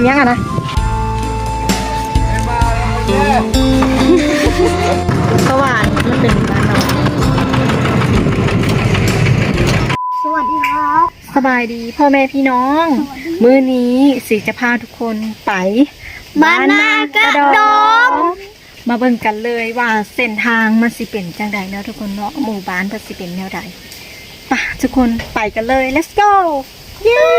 มยังอะนะสว่านมันเป็นบ้านเราสวัสดีครับ สบายดีพ่อแม่พี่น้อง มื้อนี้สิจะพาทุกคนไปบ้านนากระดงมาเบิ่งกันเลยว่าเส้นทางมันสิเป็นจังใดเนาะทุกคนเนาะหมู่บ้านมันสิเป็นแนวใดไปะทุกคนไปกันเลย let's go เย้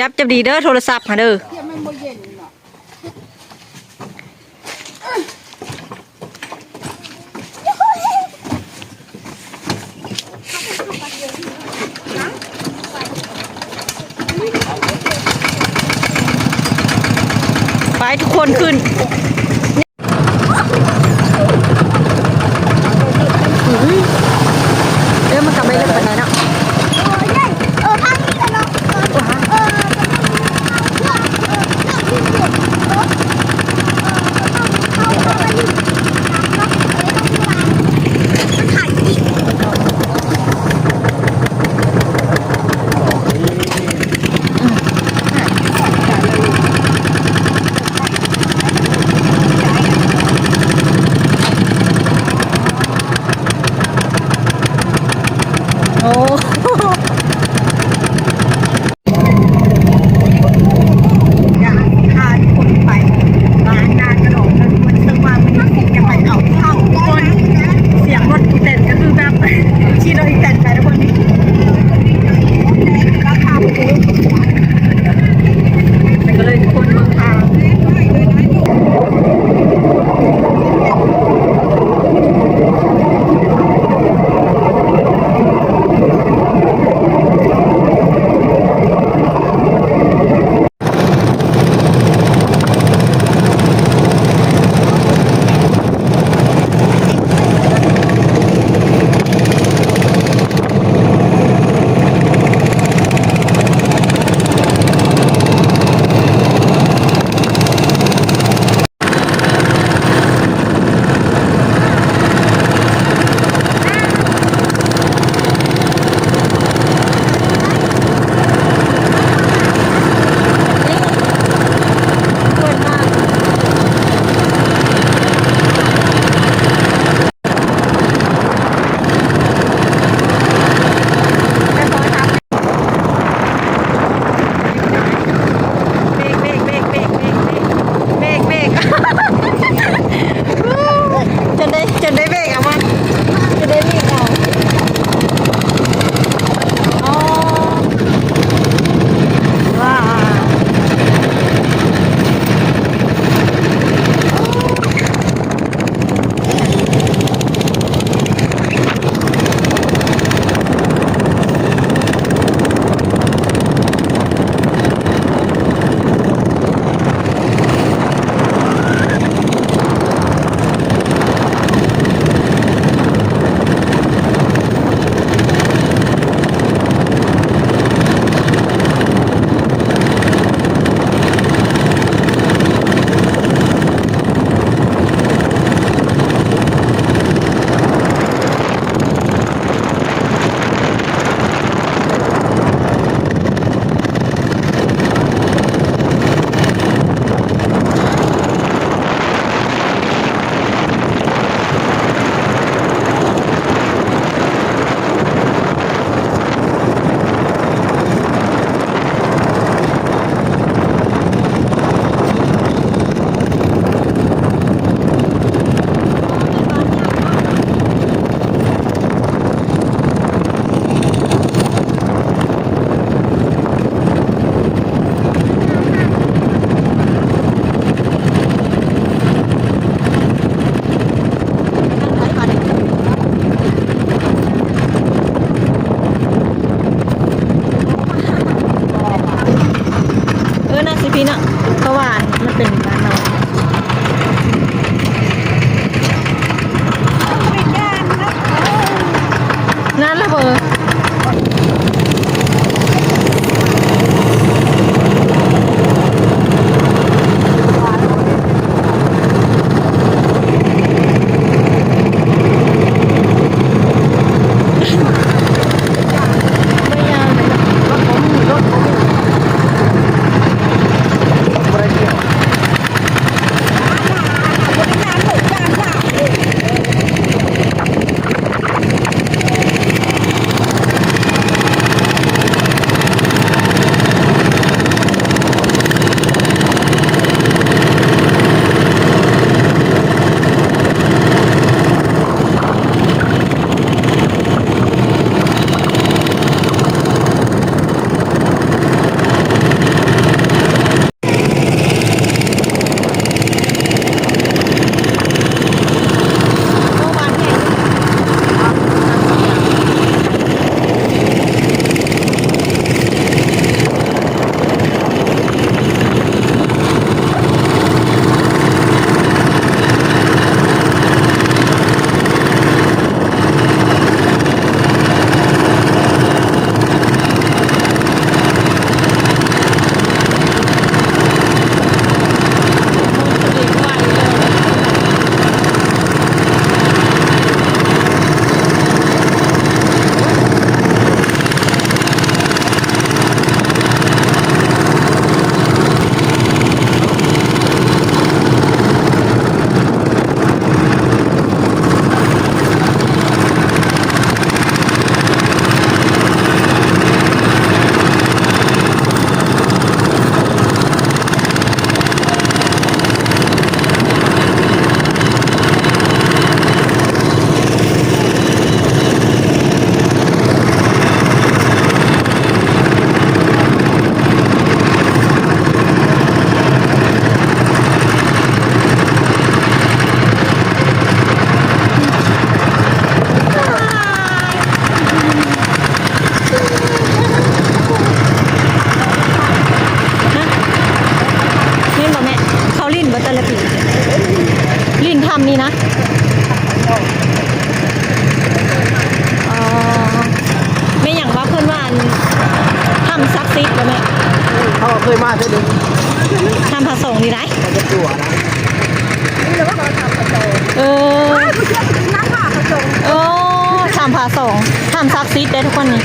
จับจับดีเด้อโทรศัพท์มาเด้อเดี๋ยวมันบ่เย็นเนาะไปทุกคนขึ้น ผาสองห้ามซักซีดได้ทุกคนนี่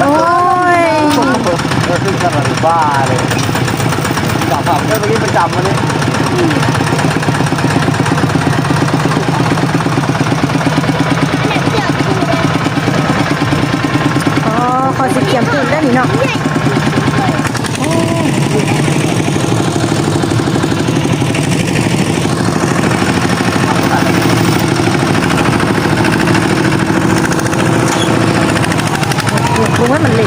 โอ้ยเออขึ้นกันแบ้าเลยจับผับเมื่อกี้มันจำมันนี่อ๋อเขาสิเกี่ยมตื่นได้หนิเนาะ hết mình liền.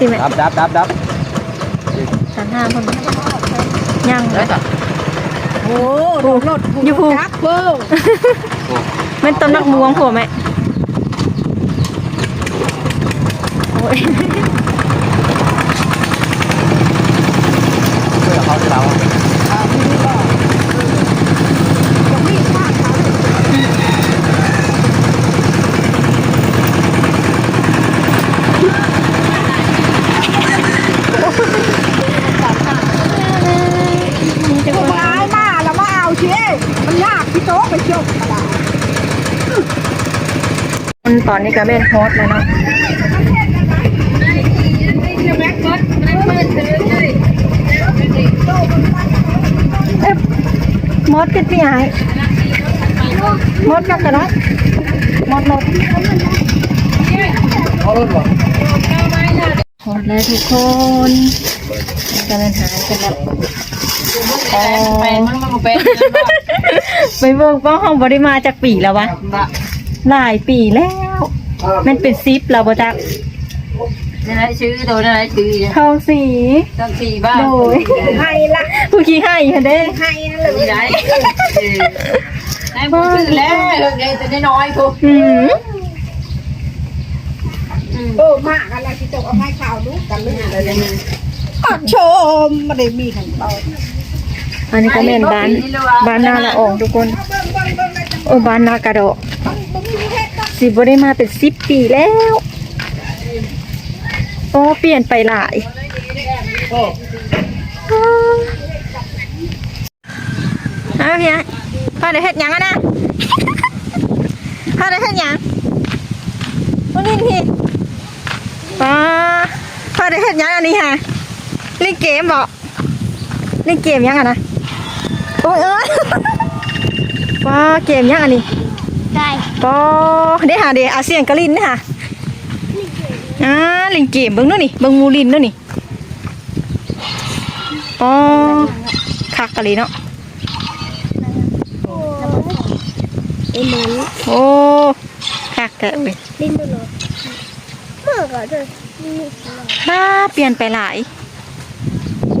ติแม่ดับดับดับดับสันห้าคนยังได้จ้ะโอ้โหรถอยู่ภูรักเบิ้งมันต้นนักม่วงผัวไหมโอ้ยเพื่อเขาที่เรา จะ ตัว คน ร้ายมาแล้วมาเอาเชี่ยมันยากพี่โต๊ะไปเชี่ยวกระดาษ คนตอนนี้ก็เป็นโฮสต์แล้วเนาะเอ๊ะมดก็ที่หายมดก็กระไรมดมดเขารถบ่หมดแล้วทุกคนกำลังหายกันแล้วอ๋อเป็นมันมันเป็น ไปเบิ่งป้าห้องบริมาจากปีแล้ววะ หลายปีแล้ว มันเป็นซิปเราบ่จักนี่นชื่อตัวนี่นชื่อทองสีต้องสี่บ้านโดยให้ละผู้ขี้ให้ค่ะเด้ให้นั่นเลยนี่ไหนไอ้พูดแล้วเด็กแต่น้อยทุกอืมเออมากอะไรพี่โต๊ะเอาให้ข่าวดูกันเลยอะชมมาได้มีขันตอน อันนี้ก็แม่นบ้านบ้านนาละอองทุกคนโอ้บ้านนากระโดดดอสิบ่ได้มาเป็นสิบปีแล้วโอ้เปลี่ยนไปหลายอ้าพี่อะพ่อได้เฮ็ดหยังอะนะพ่อได้เฮ็ดหยังวันนี้พี่ป้าพ่อได้เฮ็ดหยังอันนี้ฮะเล่นเกมบ่เล่นเกมยังอะนะ โอ้ยเอ้ยป้าเกมหยังอันนี้ได้ปอเด้หาเด้อาเซียนกะลินเด้หาอ่าลิงเกมเบิ่งเนู่นนี่เบิ่งหมูลินเนู่นนี่ปอคักกะลีเนาะไอ้หมูโอ้คักแกะเว้ยลิ้นดูเลยเมื่อก่อนเลยนี่บ้าเปลี่ยนไปหลายโอ้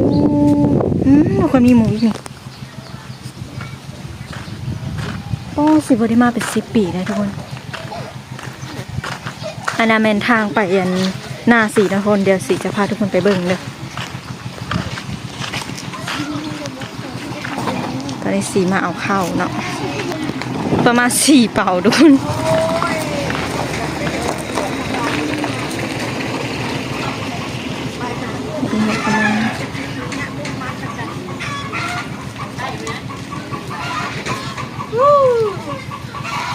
อืมบางคนมีหมูอีกนี่ โอ้สิบได้มาเป็นสิบปีแล้วทุกคนอันนาแมนทางไปยันหน้าสีทุกคนเดี๋ยวสีจะพาทุกคนไปเบิ่งเลยตอนนี้สีมาเอาเข้าเนาะประมาณสี่เป่าทุกคนเ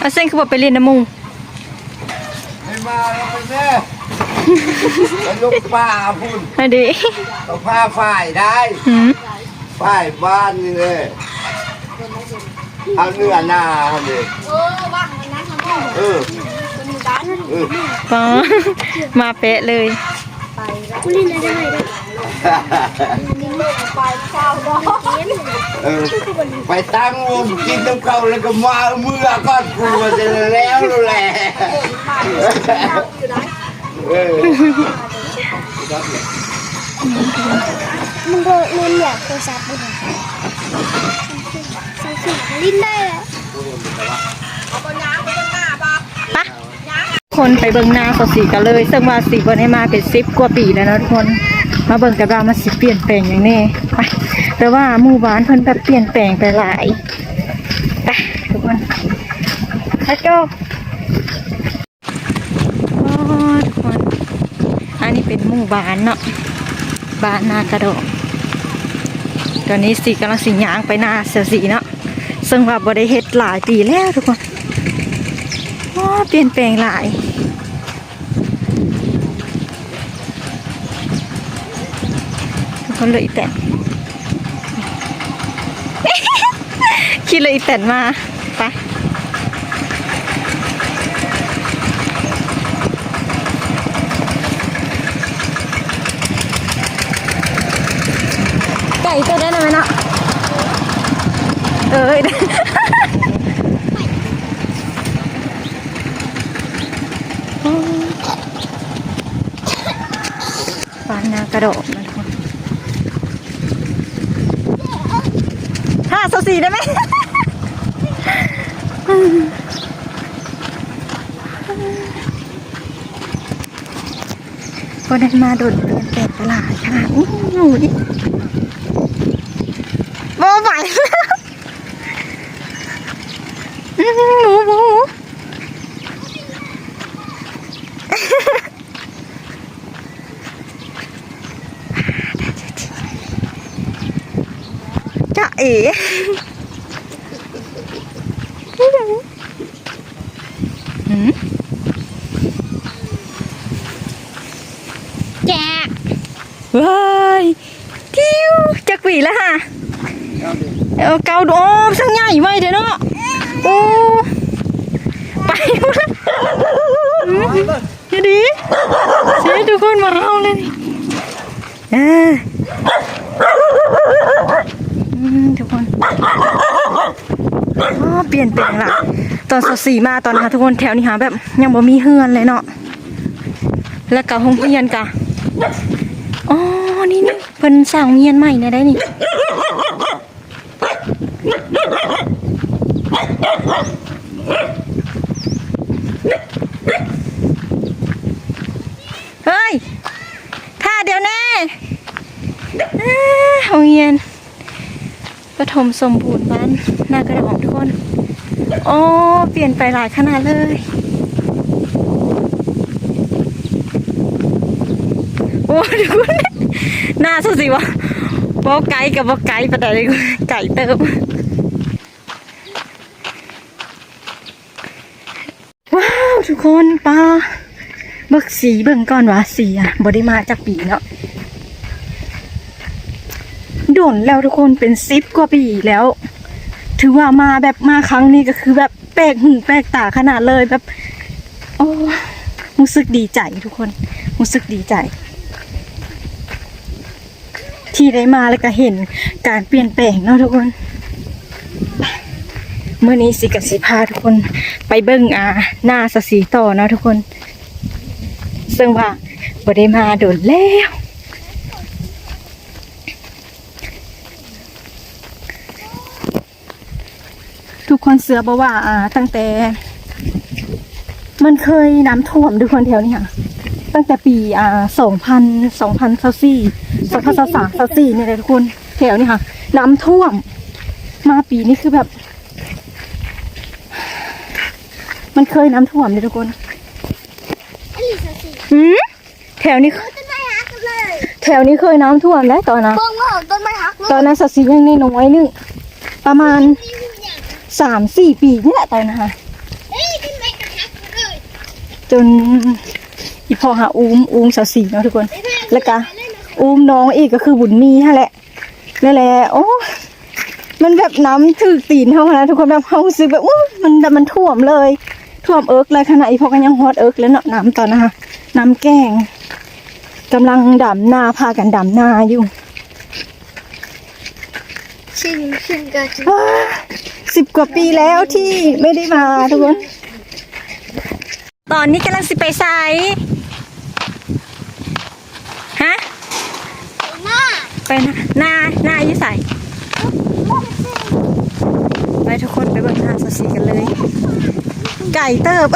อาเส้นคือบอกไปเรียนน้ำมูไม่มาแล้วไปแม่แล้วลูกป้าพุ่นอันดีต้องพาฝ่ายได้หืมฝ่ายบ้านนี่เลยเอาเนื้อหน้าเลยเออว่างวันนั้นทำให้เออคนอยู่ด้านเออปอมาเป๊ะเลยกูลิ้นอะไรได้ไหมลิ้น เอไปเช้าดอกเออไปตั้งวงกินน้ำเขาแล้วก็มาเมื่อก่อนกูจะแล้วแหละเออมึงก็ลิ้นอยากโทรศัพท์ดูใส่สีลิ้นได้แล้วปะคนไปเบิ่งหน้าเขาสีกันเลยซึ่งว่าสีบนให้มาเป็นสิบกว่าปีแล้วนะทุกคน มาเบิ่งกันว่ามันสิเปลี่ยนแปลงอย่างแน่ไปแต่ว่าหมู่บ้านเพิ่นแบบเปลี่ยนแปลงไปหลายไปทุกคน let's go โอ้ทุกคนอันนี้เป็นหมู่บ้านเนาะบ้านนากระโดดตอนนี้สีกำลังสียางไปหน้าเสียสีเนาะซึ่งว่าบริเฮ็ดหลายปีแล้วทุกคนเปลี่ยนแปลงหลาย ทุกคนเลยอีแตนคิดเลยอีแตนมา ไปไก่ตัวได้ไหมเนาะเอ้ยระโดดนะทุกคนห้าส สีได้ไหมพอได้มาโดดเปลี่ยนแปลกประหลาดขนาดนี้หูนูดิโมไหวแล้วอื้อหือหมูหมูหมูจะ เอ๋หืมแจกว้ายทิวจักหวีแล้วฮะเอาเกาโดมช่างใหญ่ไว้เดี๋ยวเนาะโอ้ไปหมดแล้วอืมเดี๋ยวดีเสียทุกคนมาเอาเลยเอออืมทุกคนอ๋อ เปลี่ยนแปลงละตอนสดสีมาตอนนะคะทุกคนแถวนี้หาแบบยังบ่มีเฮือนเลยเนาะแล้วก็ห้องเรียนกะอ๋อนี่นี่เพิ่นสร้างเมียนใหม่นะได้นี่เฮ้ยถ้าเดี๋ยวแน่อ้าโรงเรียน ปฐมสมบูรณ์บ้านนากระดองทุกคน โอ้ เปลี่ยนไปหลายขนาดเลย โอ้ทุกคนหน้าสุดสิวะบอกไก่กับบอกไก่ประเดี๋ยวไก่เติมว้าวทุกคนปลาเบิกสีเบิ่งก่อนวะสีอะบได้มาจากปีเนาะ ดนแล้วทุกคนเป็นซิปกว่าปีแล้ว ถือว่ามาแบบมาครั้งนี้ก็คือแบบแปลกหูแปลกตาขนาดเลยแบบ โอ้รู้สึกดีใจทุกคนรู้สึกดีใจ ที่ได้มาแล้วก็เห็นการเปลี่ยนแปลงเนาะทุกคนเมื่อนี้สิกับสิพาทุกคนไปเบิ้งอาหน้าสสีต่อเนาะทุกคน ซึ่งว่าบ่ได้มาโดนแล้ว ทุกคนเสือบอกว่า อ่า ตั้งแต่ มันเคยน้ำท่วมทุกคนแถวนี้ค่ะ ตั้งแต่ปีอ่าสองพันสองพันสี่สองพันสามสี่นี่เลยทุกคนแถวนี้ค่ะ น้ำท่วม มาปีนี้คือแบบ มันเคยน้ำท่วมเลยทุกคนอลิซาสิหืมแถวนี้ต้นไม้หักกันเลยแถวนี้เคยน้ำท่วมแล้วตอนนั้นเบิ่งว่าต้นไม้หักเลยตอนนั้นสัตว์สียังน้อยๆนึงประมาณ สามสี่ปีนี่แหละตอนนั้นค่ะเฮ้ยต้นไม้หักเลยจนอีพอหาอุ้มอุ้มสาวสีเนาะทุกคน แล้วก็อุ้มน้องอีกก็คือบุญมีฮะแหละนั่นแหละโอ้มันแบบน้ำถือตีนเท่านั้นทุกคนแบบเขารู้สึกแบบอู้มันแบบมันท่วมเลย ท่วมเอิกเลยขนาดอีพอกันยังฮอตเอิกแล้วเนาะน้ำตอนนะคะน้ำแกงกำลังดำหน้าพากันดำหน้าอยู่ ชิงชิงกันว้าสิบกว่าปีแล้วที่ไม่ได้มาทุกคน ตอนนี้กำลังสิไปไซฮะ หน้าไปนะหน้าหน้าอยู่ใส่ไปทุกคนไปเบิ่งหน้าสสีกันเลย ไก่เติบ